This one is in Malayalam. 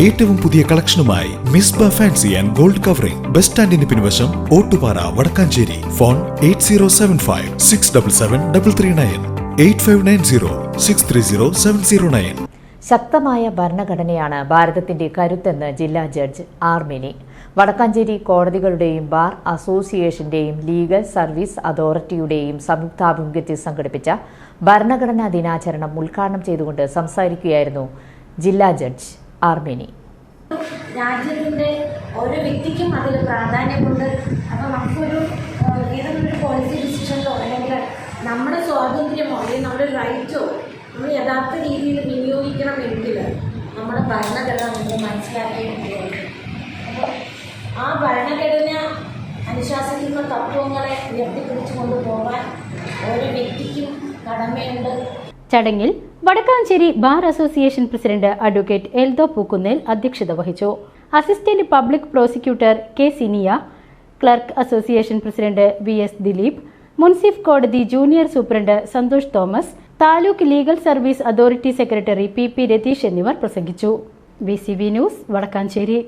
ഏറ്റവും പുതിയ കളക്ഷനുമായി Misba fancy and gold covering. Bus സ്റ്റാൻഡിന് പിൻവശം Ottupara Vadakkanchery. Phone eight zero seven five six double seven double three nine eight five nine zero six three zero seven zero nine. ശക്തമായ ഭരണഘടനയാണ് ഭാരതത്തിന്റെ കരുത്തെന്ന് ജില്ലാ ജഡ്ജ് ആർ മിനി വടക്കാഞ്ചേരി കോടതികളുടെയും ബാർ അസോസിയേഷന്റെയും ലീഗൽ സർവീസ് അതോറിറ്റിയുടെയും സംയുക്താഭിമുഖ്യത്തിൽ സംഘടിപ്പിച്ച ഭരണഘടനാ ദിനാചരണം ഉദ്ഘാടനം ചെയ്തുകൊണ്ട് സംസാരിക്കുകയായിരുന്നു ജില്ലാ ജഡ്ജ്. ആർ രാജ്യത്തിന്റെ ഓരോ വ്യക്തിക്കും അതിൽ പ്രാധാന്യമുണ്ട്. അപ്പൊ നമുക്കൊരു ഏതെങ്കിലും ഒരു പോളിസി ഡിസിഷനോ അല്ലെങ്കിൽ നമ്മുടെ സ്വാതന്ത്ര്യമോ അല്ലെങ്കിൽ നമ്മുടെ റൈറ്റോ നമ്മൾ യഥാർത്ഥ രീതിയിൽ വിനിയോഗിക്കണമെങ്കിൽ നമ്മുടെ ഭരണഘടന നമ്മൾ മനസ്സിലാക്കേണ്ടതുണ്ട്. അപ്പോൾ ആ ഭരണഘടന അനുശാസിക്കുന്ന തത്വങ്ങളെ ഉയർത്തിപ്പിടിച്ചു കൊണ്ടുപോകാൻ ഓരോ വ്യക്തിക്കും കടമയുണ്ട്. ചടങ്ങിൽ Vadakkanchery bar association president advocate Eldho Pookkunnel അധ്യക്ഷത വഹിച്ചു. Assistant public prosecutor K Siniya clerk association president V S Dileep മുൻസിഫ് കോടതി junior superintendent Santhosh Thomas taluk legal service authority secretary P P Ratheesh എന്നിവർ പ്രസംഗിച്ചു. B news Vadakkanchery.